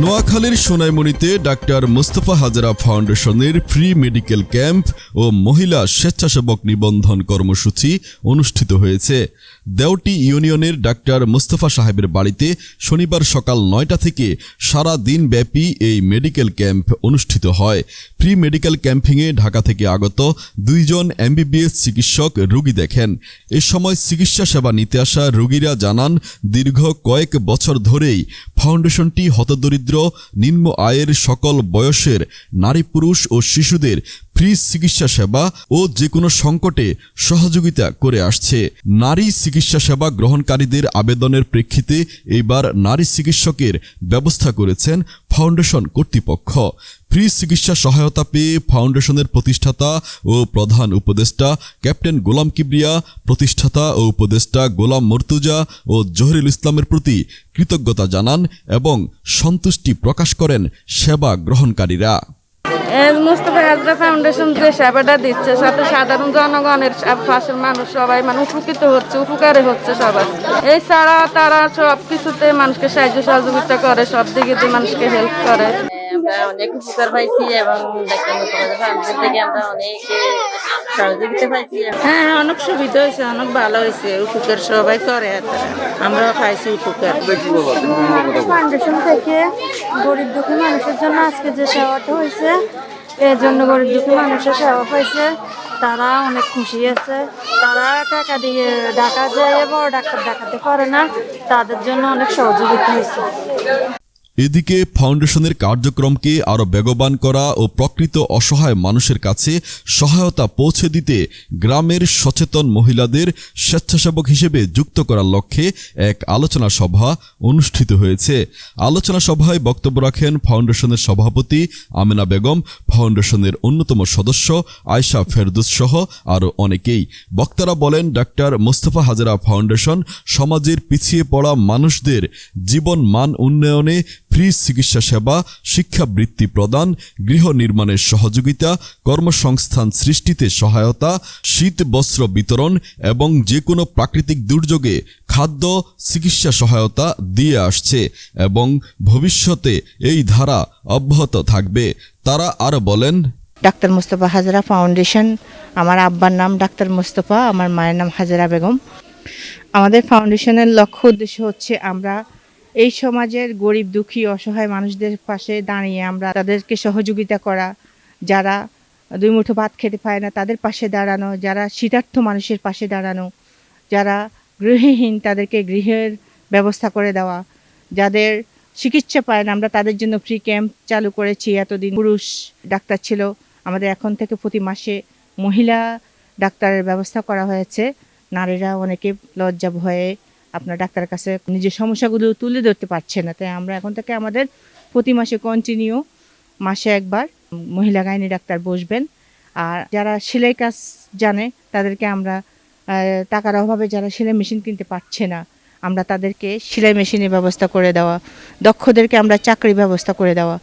নোয়াখালীর সোনাইমণিতে ডাক্তার মুস্তফা হাজারা ফাউন্ডেশনের free medical camp ও মহিলা স্বেচ্ছাসেবক নিবন্ধন কর্মসূচি অনুষ্ঠিত হয়েছে। দেওটি ইউনিয়নের ডাক্তার মুস্তফা সাহেবের বাড়িতে শনিবার সকাল নয়টা থেকে সারা দিন ব্যাপী এই মেডিকেল ক্যাম্প অনুষ্ঠিত হয়। ফ্রি মেডিকেল ক্যাম্পিংয়ে ঢাকা থেকে আগত দুইজন এমবিবিএস চিকিৎসক রোগী দেখেন। এ সময় চিকিৎসা সেবা নিতে আসা রোগীরা জানান, দীর্ঘ কয়েক বছর ধরেই ফাউন্ডেশনটি হতদরিদ্র নিম্ন আয়ের সকল বয়সের নারী পুরুষ ও শিশুদের ফ্রি চিকিৎসা সেবা ও যে কোনো সংকটে সহযোগিতা করে আসছে। নারী চিকিৎসা সেবা গ্রহণকারীদের আবেদনের প্রেক্ষিতে এইবার নারী চিকিৎসকের ব্যবস্থা করেছেন ফাউন্ডেশন কর্তৃপক্ষ। ফ্রি চিকিৎসা সহায়তা পেয়ে ফাউন্ডেশনের প্রতিষ্ঠাতা ও প্রধান উপদেষ্টা ক্যাপ্টেন গোলাম কিবরিয়া, প্রতিষ্ঠাতা ও উপদেষ্টা গোলাম মর্তুজা ও জহিরুল ইসলামের প্রতি কৃতজ্ঞতা জানান এবং সন্তুষ্টি প্রকাশ করেন সেবা গ্রহণকারীরা। মুস্তফা হাজরা ফাউন্ডেশন যে সেবাটা দিচ্ছে, সাথে সাধারণ জনগণের পাশের মানুষ সবাই মানে উপকৃত হচ্ছে, উপকারে হচ্ছে সবাই। এছাড়া তারা সব কিছুতে মানুষকে সাহায্য সহযোগিতা করে, সব দিকে মানুষকে হেল্প করে। আমরা অনেক উপকার পাইছি এবং থেকে আমরা অনেক সহযোগিতা পাইছি হ্যাঁ অনেক সুবিধা হয়েছে অনেক ভালো হয়েছে। উপকার সবাই করে আমরা পাইছি উপকার ফাউন্ডেশন থেকে গরিব দুঃখী মানুষের জন্য আজকে যে সেবাটা হয়েছে এর জন্য গরিব দুঃখী মানুষের সেবা পাইছে তারা অনেক খুশি আছে। তারা টাকা দিয়ে ডাকা যায় বড় ডাক্তার দেখাতে পারে না। তাদের জন্য অনেক সহযোগিতা হয়েছে। এদিকে ফাউন্ডেশনের কার্যক্রমকে আরও বেগবান করা ও প্রকৃত অসহায় মানুষের কাছে সহায়তা পৌঁছে দিতে গ্রামের সচেতন মহিলাদের স্বেচ্ছাসেবক হিসেবে যুক্ত করার লক্ষ্যে এক আলোচনা সভা অনুষ্ঠিত হয়েছে। আলোচনা সভায় বক্তব্য রাখেন ফাউন্ডেশনের সভাপতি আমেনা বেগম, ফাউন্ডেশনের অন্যতম সদস্য আয়শা ফেরদুস সহ আরও অনেকেই। বক্তারা বলেন, ডাক্তার মোস্তফা হাজারা ফাউন্ডেশন সমাজের পিছিয়ে পড়া মানুষদের জীবন মান উন্নয়নে ফ্রি চিকিৎসা সেবা, শিক্ষাবৃত্তি প্রদান, গৃহ নির্মাণের সহযোগিতা, কর্মসংস্থান সৃষ্টিতে সহায়তা, শীত বস্ত্র বিতরণ এবং যে কোনো প্রাকৃতিক দুর্যোগে খাদ্য, চিকিৎসা সহায়তা দিয়ে আসছে এবং ভবিষ্যতে এই ধারা অব্যাহত থাকবে। তারা আরও বলেন, ডাক্তার মুস্তফা হাজরা ফাউন্ডেশন, আমার আব্বার নাম ডাক্তার মুস্তফা, আমার মায়ের নাম হাজরা বেগম। আমাদের ফাউন্ডেশনের লক্ষ্য উদ্দেশ্য হচ্ছে আমরা এই সমাজের গরিব, দুঃখী, অসহায় মানুষদের পাশে দাঁড়িয়ে আমরা তাদেরকে সহযোগিতা করা, যারা দুই মুঠো ভাত খেতে পায় না, তাদের পাশে দাঁড়ানো, যারা শীতার্থ মানুষের পাশে দাঁড়ানো, যারা গৃহহীন, তাদেরকে গৃহের ব্যবস্থা করে দেওয়া, যাদের চিকিৎসা পায় না, আমরা তাদের জন্য ফ্রি ক্যাম্প চালু করেছি। এতদিন পুরুষ ডাক্তার ছিল, আমাদের এখন থেকে প্রতি মাসে মহিলা ডাক্তারের ব্যবস্থা করা হয়েছে। নারীরা অনেকে লজ্জা ভয়ে আপনার ডাক্তারের কাছে নিজের সমস্যাগুলো তুলে ধরতে পারছে না। তাই আমরা এখন থেকে আমাদের প্রতি মাসে কন্টিনিউ মাসে একবার মহিলা গাইনি ডাক্তার বসবেন। আর যারা সেলাই কাজ জানে, তাদেরকে আমরা টাকার অভাবে যারা সেলাই মেশিন কিনতে পারছে না, আমরা তাদেরকে সেলাই মেশিনের ব্যবস্থা করে দেওয়া, দক্ষদেরকে আমরা চাকরি ব্যবস্থা করে দেওয়া।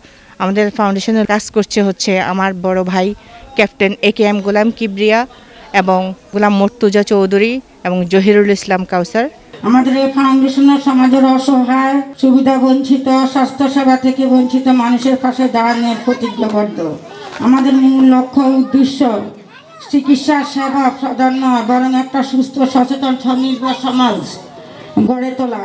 আমাদের ফাউন্ডেশনের কাজ করছে হচ্ছে আমার বড় ভাই captain A K M Golam Kibria. এবং গোলাম মর্তুজা চৌধুরী এবং জহিরুল ইসলাম কাউসার। আমাদের এই ফাউন্ডেশনের সমাজের অসহায়, সুবিধা বঞ্চিত, স্বাস্থ্যসেবা থেকে বঞ্চিত মানুষের পাশে দাঁড়ানোর প্রতিজ্ঞাবদ্ধ। আমাদের মূল লক্ষ্য উদ্দেশ্য চিকিৎসা, সেবা প্রদান নয়, বরং একটা সুস্থ, সচেতন স্বনির্ভর সমাজ গড়ে তোলা।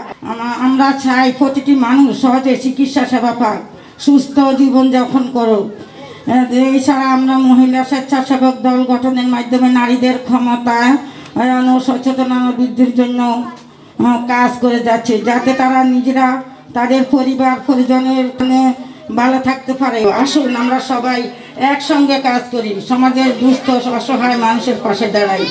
আমরা চাই প্রতিটি মানুষ সহজে চিকিৎসা সেবা পাক, সুস্থ জীবনযাপন করুক। এছাড়া আমরা মহিলা স্বেচ্ছাসেবক দল গঠনের মাধ্যমে নারীদের ক্ষমতা ও সচেতনতা বৃদ্ধির জন্য কাজ করে যাচ্ছে, যাতে তারা নিজেরা তাদের পরিবার, পরিজনের ভালো থাকতে পারে। আসুন, আমরা সবাই একসঙ্গে কাজ করি, সমাজের দুস্থ, অসহায় মানুষের পাশে দাঁড়াই।